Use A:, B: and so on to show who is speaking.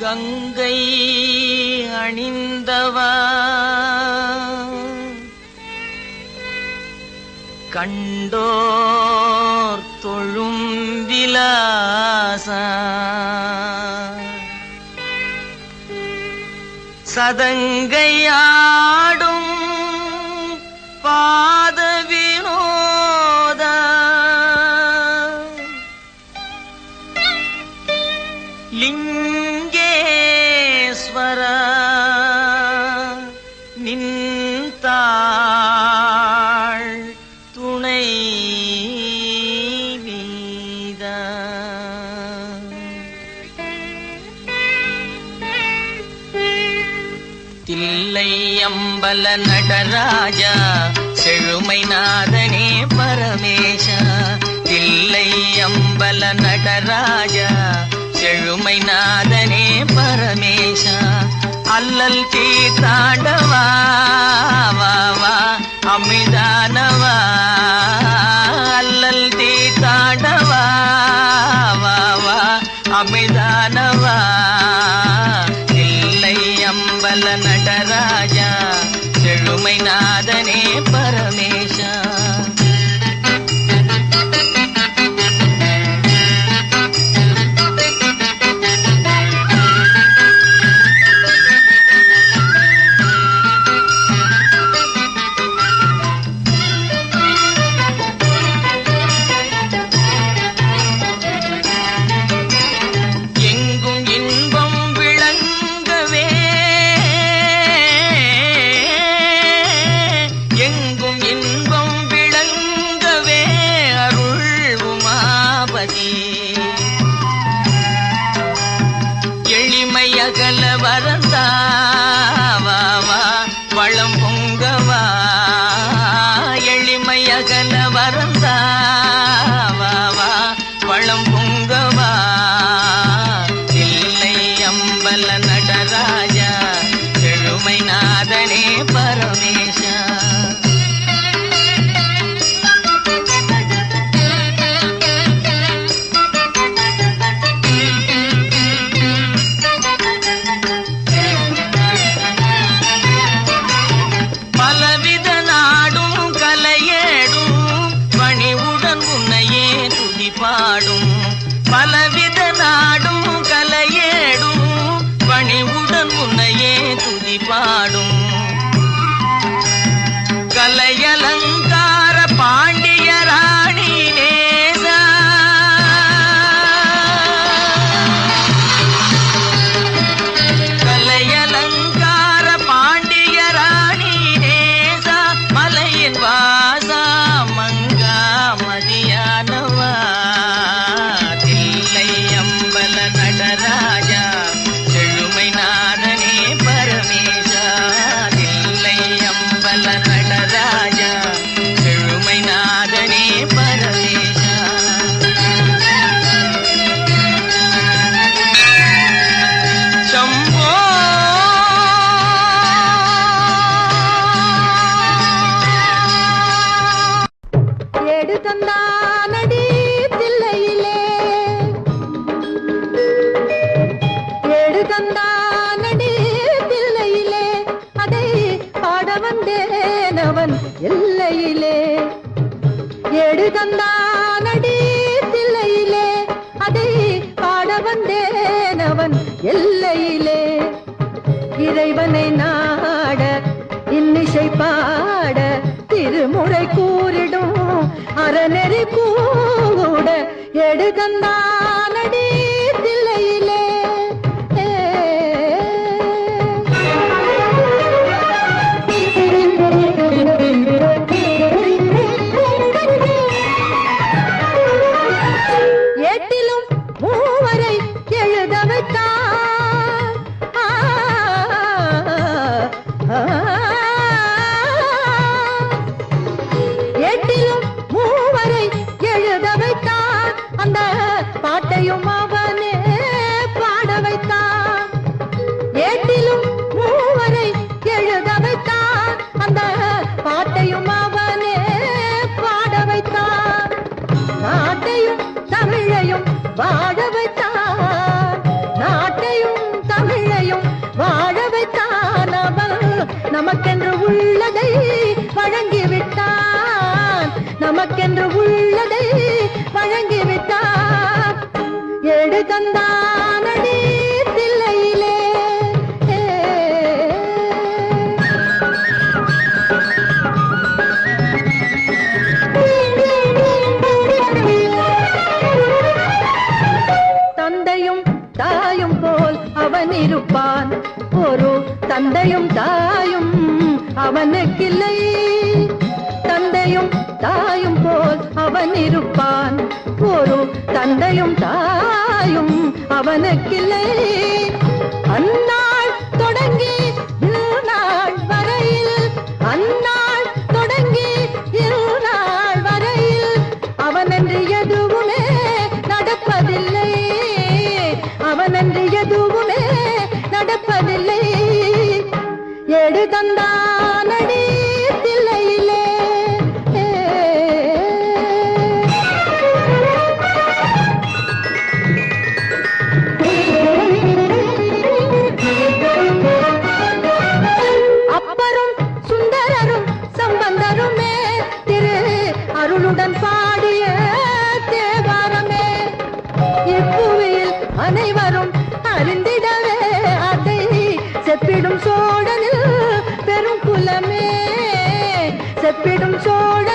A: கங்கை அணிந்தவா? கண்டோர் தொழும் விலாச. சதங்கையா செம்பல நடராஜா செழுமை நாதனே பரமேஷா தில்லை அம்பல நடராஜா செழுமை நாதனே பரமேஷா அல்லல் தீர்த்தாண்டவா.
B: ಬಲನ பிறந்தானடி தில்லையிலே. ஏடு தந்தானடி தில்லையிலே. அதை பாட வந்தேன் அவன் எல்லையிலே. ஏடு தந்தானடி தில்லையிலே. அதை பாட வந்தேன் அவன் இறைவனை நாட இன்னிசை பாட திருமுறை கூறிடும். அறநெறி கூட எடுதந்தானடி வேட்டியும் மூவரை எழுத வைத்தான் அந்த பாட்டையும் நமக்கென்று உள்ளதை வழங்கிவிட்டார் எடு தந்தானடி தில்லையிலே. தந்தையும் தாயும் போல் அவன் இருப்பான். ஒரு தந்தையும் தாயும் அவனுக்கில்லை. தந்தையும் தாயும் போல் அவன் இருப்பான். ஒரு தந்தையும் தாயும் அவனுக்கில்லை. அந்நாள் தொடங்கி இருநாள் வரையில் அந்நாள் தொடங்கி இருநாள் வரையில் அவனன்று எதுவுமே நடப்பதில்லை. அவனன்று எதுவுமே நடப்பதில்லை. எடு இப்புவியில் அனைவரும் அறிந்திடவே அதை செப்பிடும் சோழனில் பெரும் குலமே. செப்பிடும் சோழ